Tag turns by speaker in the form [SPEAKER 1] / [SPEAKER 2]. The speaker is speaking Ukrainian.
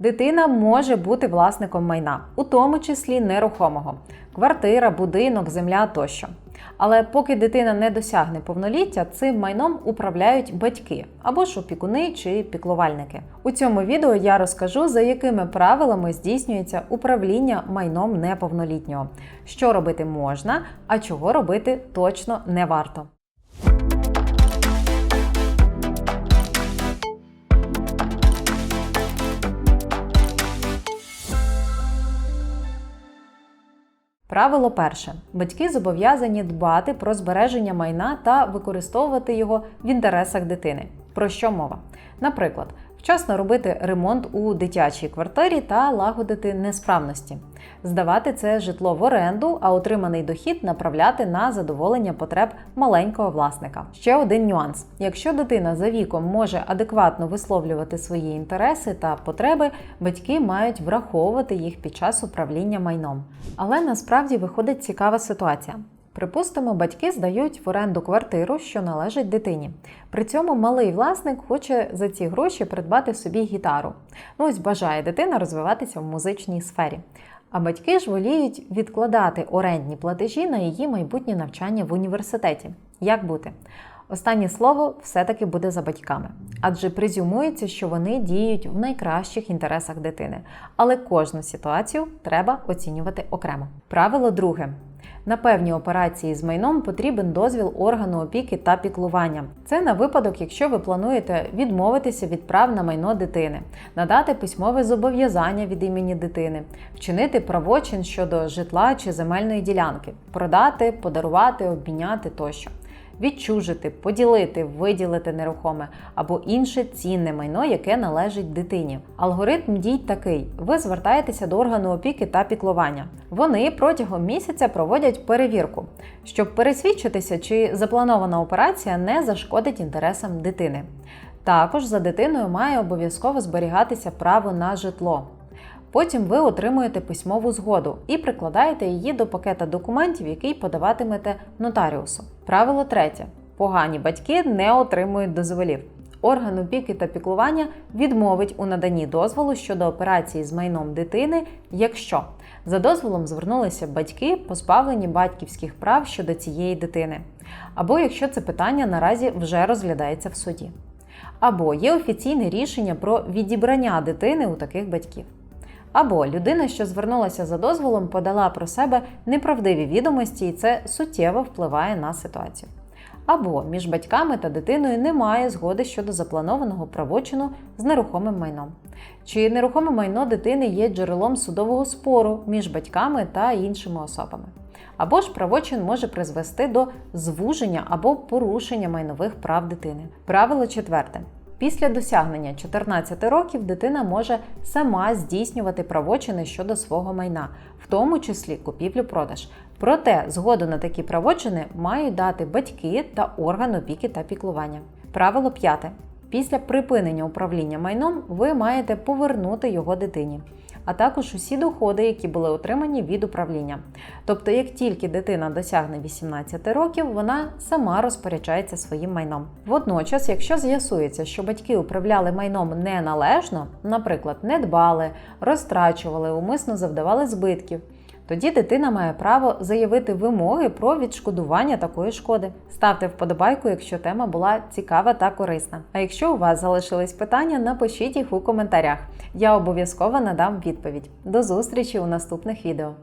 [SPEAKER 1] Дитина може бути власником майна, у тому числі нерухомого квартира, будинок, земля тощо. Але поки дитина не досягне повноліття, цим майном управляють батьки або ж опікуни чи піклувальники. У цьому відео я розкажу, за якими правилами здійснюється управління майном неповнолітнього, що робити можна, а чого робити точно не варто. Правило перше: батьки зобов'язані дбати про збереження майна та використовувати його в інтересах дитини. Про що мова? Наприклад, вчасно робити ремонт у дитячій квартирі та лагодити несправності, здавати це житло в оренду, а отриманий дохід направляти на задоволення потреб маленького власника. Ще один нюанс: якщо дитина за віком може адекватно висловлювати свої інтереси та потреби, батьки мають враховувати їх під час управління майном. Але насправді виходить цікава ситуація. Припустимо, батьки здають в оренду квартиру, що належить дитині. При цьому малий власник хоче за ці гроші придбати собі гітару. Ну ось бажає дитина розвиватися в музичній сфері. А батьки ж воліють відкладати орендні платежі на її майбутнє навчання в університеті. Як бути? Останнє слово все-таки буде за батьками, адже презюмується, що вони діють в найкращих інтересах дитини. Але кожну ситуацію треба оцінювати окремо. Правило друге. На певні операції з майном потрібен дозвіл органу опіки та піклування. Це на випадок, якщо ви плануєте відмовитися від прав на майно дитини, надати письмове зобов'язання від імені дитини, вчинити правочин щодо житла чи земельної ділянки, продати, подарувати, обміняти тощо відчужити, поділити, виділити нерухоме або інше цінне майно, яке належить дитині. Алгоритм дій такий: ви звертаєтеся до органу опіки та піклування. Вони протягом місяця проводять перевірку, щоб пересвідчитися, чи запланована операція не зашкодить інтересам дитини. Також за дитиною має обов'язково зберігатися право на житло. Потім ви отримуєте письмову згоду і прикладаєте її до пакета документів, який подаватимете нотаріусу. Правило третє: погані батьки не отримують дозволів. Орган опіки та піклування відмовить у наданні дозволу щодо операції з майном дитини, якщо за дозволом звернулися батьки, позбавлені батьківських прав щодо цієї дитини, або якщо це питання наразі вже розглядається в суді, або є офіційне рішення про відібрання дитини у таких батьків. Або людина, що звернулася за дозволом, подала про себе неправдиві відомості, і це суттєво впливає на ситуацію. Або між батьками та дитиною немає згоди щодо запланованого правочину з нерухомим майном. Чи нерухоме майно дитини є джерелом судового спору між батьками та іншими особами. Або ж правочин може призвести до звуження або порушення майнових прав дитини. Правило четверте. Після досягнення 14 років дитина може сама здійснювати правочини щодо свого майна, в тому числі купівлю-продаж. Проте згоду на такі правочини мають дати батьки та орган опіки та піклування. Правило п'яте. Після припинення управління майном ви маєте повернути його дитині, а також усі доходи, які були отримані від управління. Тобто, як тільки дитина досягне 18 років, вона сама розпоряджається своїм майном. Водночас, якщо з'ясується, що батьки управляли майном неналежно, наприклад, не дбали, розтрачували, умисно завдавали збитків. Тоді дитина має право заявити вимоги про відшкодування такої шкоди. Ставте вподобайку, якщо тема була цікава та корисна. А якщо у вас залишились питання, напишіть їх у коментарях. Я обов'язково надам відповідь. До зустрічі у наступних відео.